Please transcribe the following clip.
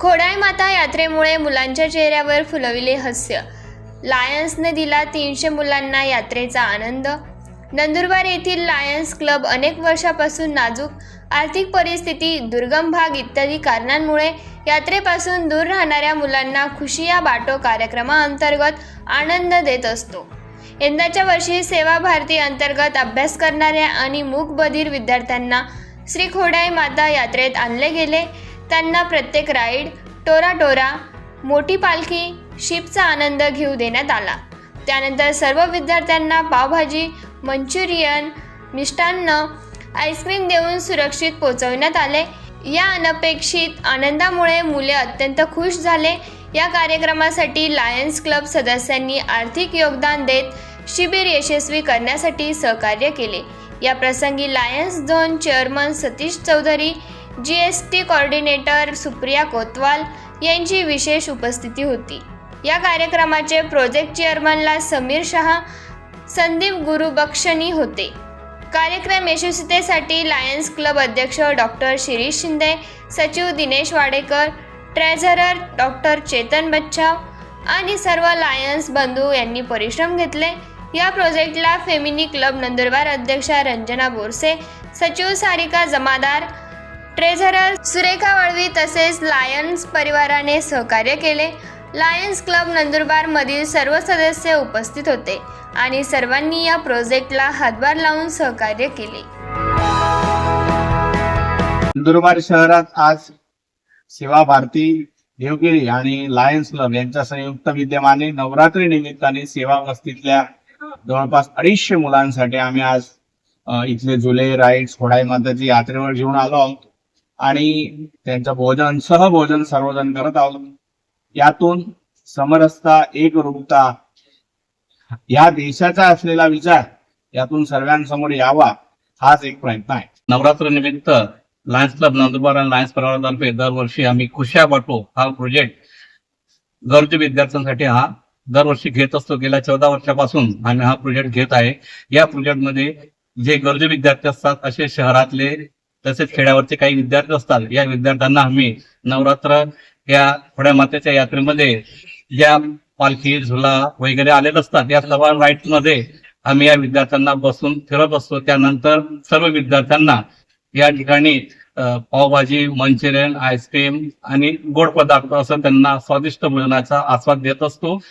खोडाई माता यात्रेमुळे मुलांच्या चेहऱ्यावर फुलविले हास्य. लायन्सने दिला तीनशे मुलांना यात्रेचा आनंद. नंदुरबार येथील लायन्स क्लब अनेक वर्षापासून नाजूक आर्थिक परिस्थिती दुर्गम भाग इत्यादी कारणांमुळे यात्रेपासून दूर राहणाऱ्या मुलांना खुशिया बाटो कार्यक्रमाअंतर्गत आनंद देत असतो. यंदाच्या वर्षी सेवा भारती अंतर्गत अभ्यास करणाऱ्या आणि मूकबधीर विद्यार्थ्यांना श्री खोडाई माता यात्रेत आणले गेले. त्यांना प्रत्येक राईड टोरा टोरा मोठी पालखी शिपचा आनंद घेऊ देण्यात आला. त्यानंतर सर्व विद्यार्थ्यांना पावभाजी मंचुरियन मिष्टान्न आईस्क्रीम देऊन सुरक्षित पोहोचवण्यात आले. या अनपेक्षित आनंदामुळे मुले अत्यंत खुश झाले. या कार्यक्रमासाठी लायन्स क्लब सदस्यांनी आर्थिक योगदान देत शिबिर यशस्वी करण्यासाठी सहकार्य केले. या प्रसंगी lions zone chairman Satish Chaudhari ji S T coordinator Supriya Kotwal यांची विशेष उपस्थिती होती. या कार्यक्रमाचे प्रोजेक्ट चेअरमनला समीर शहा संदीप गुरुबक्षणी होते. कार्यक्रम यशस्वीतेसाठी लायन्स क्लब अध्यक्ष डॉक्टर शिरीष शिंदे सचिव दिनेश वाडेकर ट्रेझरर डॉक्टर चेतन बच्छाव आणि सर्व लायन्स बंधू यांनी परिश्रम घेतले. या प्रोजेक्टला फेमिनी क्लब नंदुरबार अध्यक्षा रंजना बोरसे सचिव सारिका जमादार ट्रेझरर सुरेखा वळवी तसेच लायन्स परिवाराने सहकार्य केले. लायन्स क्लब नंदुरबारमधील सर्व सदस्य उपस्थित होते आणि सर्वांनी या प्रोजेक्टला हातभार लावून सहकार्य केले. नंदुरबार शहरात आज सेवा भारती देवगिरी आणि लायन्स क्लब यांच्या संयुक्त विद्यमाने नवरात्री निमित्ताने सेवा वस्तीतल्या जवळपास अडीचशे मुलांसाठी आम्ही आज इथले जुले राईड्स होडाई माताची यात्रेवर घेऊन आलो आहोत. आणि त्यांचं भोजन सहभोजन सर्वजण करत आहोत. यातून समरसता एकरूपता या देशाचा असलेला विचार यातून सर्वांसमोर यावा हाच एक प्रयत्न आहे. नवरात्र निमित्त लायन्स क्लब नंदुरबार आणि लायन्स परिवारातर्फे दरवर्षी आम्ही खुशा वाटो हा प्रोजेक्ट गरजू विद्यार्थ्यांसाठी हा दरवर्षी घेत असतो. गेल्या चौदा वर्षापासून आम्ही हा प्रोजेक्ट घेत आहे. या प्रोजेक्टमध्ये जे गरजू विद्यार्थी असतात असे शहरातले तसेच खेड्यावरचे काही विद्यार्थी असतात. या विद्यार्थ्यांना आम्ही नवरात्र या थोड्या मातेच्या यात्रेमध्ये ज्या पालखी झुला वगैरे आलेले असतात या सर्व राईड्समध्ये आम्ही या विद्यार्थ्यांना बसून फिरत असतो. त्यानंतर सर्व विद्यार्थ्यांना या ठिकाणी पावभाजी मंचुरियन आईस्क्रीम आणि गोड पदार्थ असं त्यांना स्वादिष्ट भोजनाचा आस्वाद देत असतो.